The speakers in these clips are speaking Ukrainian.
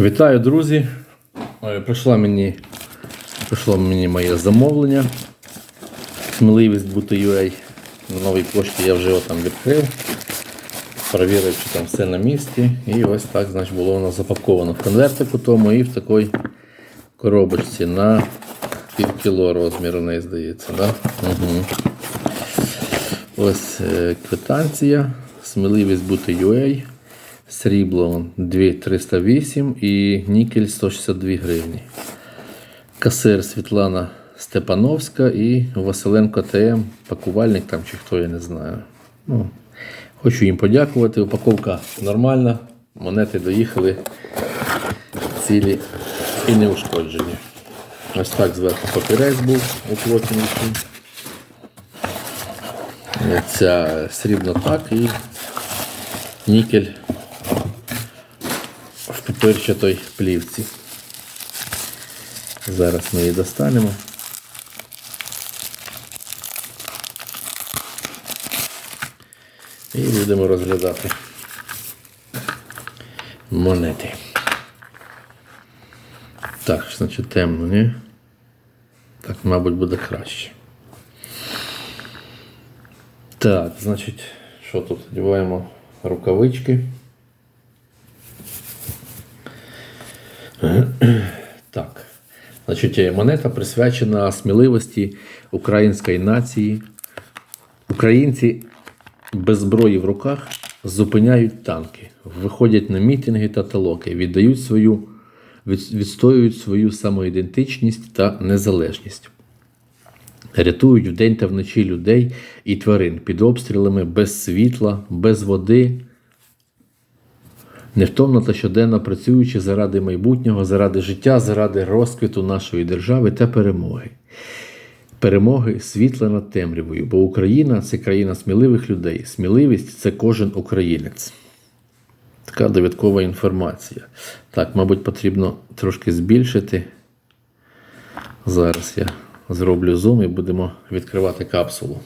Вітаю, друзі! Е, Прийшло мені, прийшло мені моє замовлення. Сміливість бути UA на новій пошті я вже його там відкрив. Перевірив, чи там все на місці. І ось так значить, було воно запаковано в конвертику тому і в такій коробочці на пів кіло розміру неї здається. Да? Угу. Ось е, квитанція. Сміливість бути UA. Срібло 2308 і нікель 162 гривні. Касир Світлана Степановська і Василенко ТМ, пакувальник там чи хто, я не знаю. Ну, хочу їм подякувати. Упаковка нормальна. Монети доїхали цілі і не ушкоджені. Ось так зверху папірець був уплотнений. Ця срібно так і нікель в папирчатій плівці. Зараз ми її достанемо. І будемо розглядати монети. Так, значить темно, ні? Так, мабуть, буде краще. Так, значить, що тут? Одягаємо рукавички. Так. Значить, е, монета присвячена сміливості української нації. Українці без зброї в руках зупиняють танки, виходять на мітинги та талоки, віддають свою, відстоюють свою самоідентичність та незалежність. Рятують вдень та вночі людей і тварин під обстрілами без світла, без води, невтомно та щоденно працюючи заради майбутнього, заради життя, заради розквіту нашої держави та перемоги. Перемоги світла над темрявою, бо Україна це країна сміливих людей. Сміливість це кожен українець. Така довідкова інформація. Так, мабуть, потрібно трошки збільшити. Зараз я зроблю зум і будемо відкривати капсулу.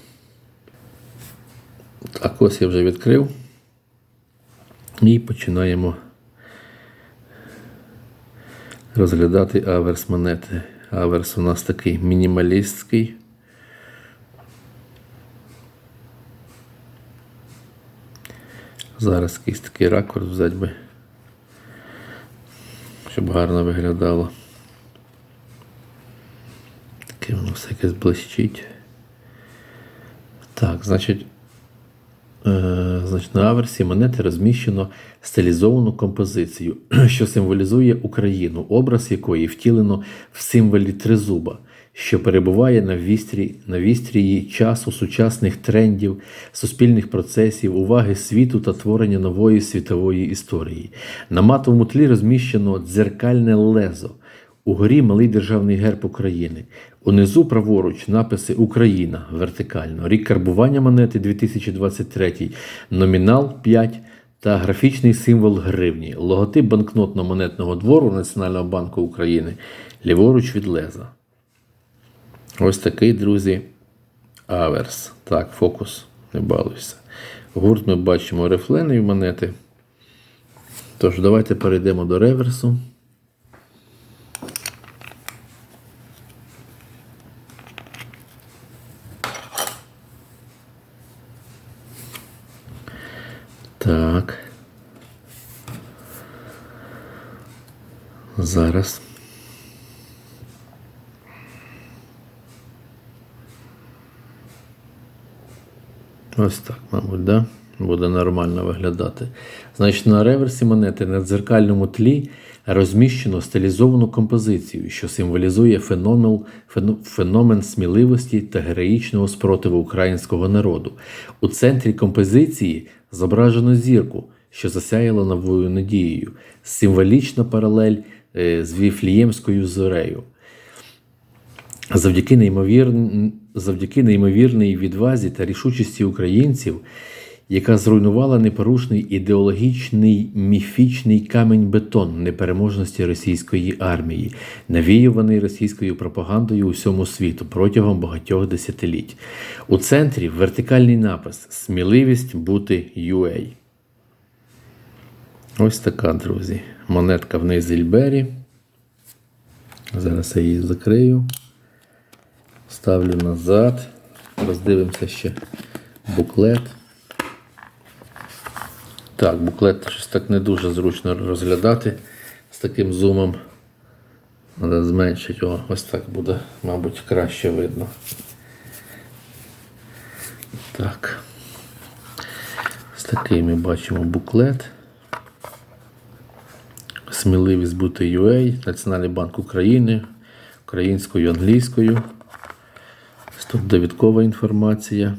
Так, ось я вже відкрив. І починаємо розглядати аверс монети. Аверс у нас такий мінімалістський. Зараз якийсь такий ракурс взяти би, щоб гарно виглядало. Таке воно все якесь блищить. Так, значить, Значить, на аверсі монети розміщено стилізовану композицію, що символізує Україну, образ якої втілено в символі тризуба, що перебуває на вістрі, на вістрії часу сучасних трендів, суспільних процесів, уваги світу та творення нової світової історії. На матовому тлі розміщено дзеркальне лезо. Угорі малий державний герб України. Унизу праворуч написи Україна вертикально. Рік карбування монети 2023, номінал 5 та графічний символ гривні. Логотип банкнотно-монетного двору Національного банку України. Ліворуч від леза. Ось такий, друзі, аверс. Так, фокус, не балуйся. Гурт ми бачимо рефленові монети. Тож, давайте перейдемо до реверсу. Так. Зараз. Ось так, мабуть, да? буде нормально виглядати. Значить, на реверсі монети на дзеркальному тлі розміщено стилізовану композицію, що символізує феномен, феномен сміливості та героїчного спротиву українського народу. У центрі композиції зображено зірку, що засяяла новою надією, символічна паралель е, з Віфліємською зорею. Завдяки, неймовір... Завдяки неймовірній відвазі та рішучості українців, яка зруйнувала непорушний ідеологічний міфічний камінь бетон непереможності російської армії, навіюваний російською пропагандою усьому світу протягом багатьох десятиліть. У центрі вертикальний напис Сміливість бути UA. Ось така, друзі. монетка в Нейзельбері. Зараз я її закрию. Ставлю назад. Роздивимося ще буклет. Так, буклет щось так не дуже зручно розглядати з таким зумом. Треба зменшити. О, ось так буде, мабуть, краще видно. Так. Ось такий ми бачимо буклет. Сміливість бути UA, Національний банк України, українською, англійською. Ось Тут довідкова інформація.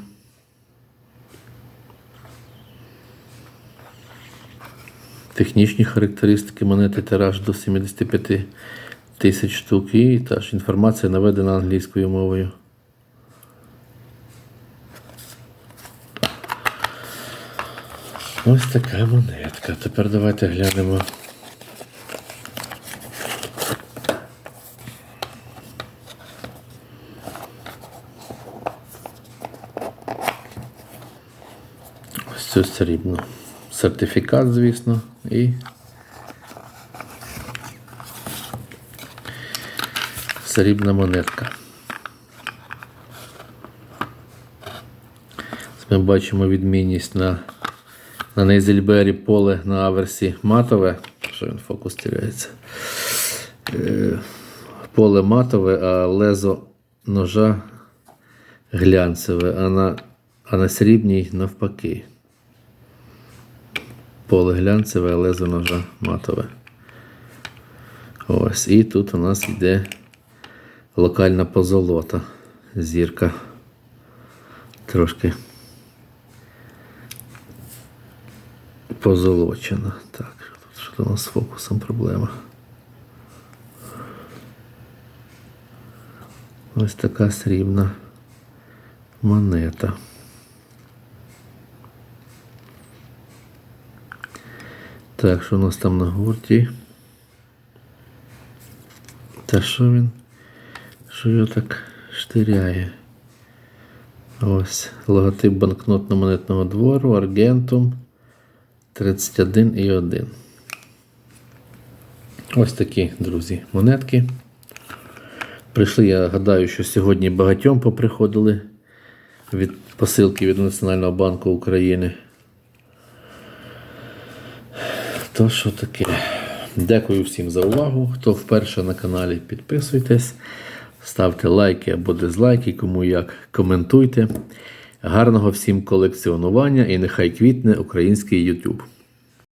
Технічні характеристики монети тираж до 75 тисяч штук і теж інформація наведена англійською мовою. Ось така монетка. Тепер давайте глянемо. Ось цю срібну. Сертифікат, звісно, і срібна монетка. Ми бачимо відмінність на, на Нейзельбері поле на аверсі матове. Що він фокус тіряється? Е, поле матове, а лезо ножа глянцеве, а на, а на срібній навпаки. Поле глянцеве, а лезо ножа матове. Ось. І тут у нас йде локальна позолота. Зірка. Трошки позолочена. Так, тут що у нас з фокусом проблема. Ось така срібна монета. Так, що у нас там на гурті? Та що він? Що його так штиряє? Ось логотип банкнотно-монетного двору, Аргентум 31 і 1. Ось такі, друзі, монетки. Прийшли, я гадаю, що сьогодні багатьом поприходили від посилки від Національного банку України. То що таке? Дякую всім за увагу. Хто вперше на каналі, підписуйтесь, ставте лайки або дизлайки, кому як коментуйте. Гарного всім колекціонування і нехай квітне український YouTube.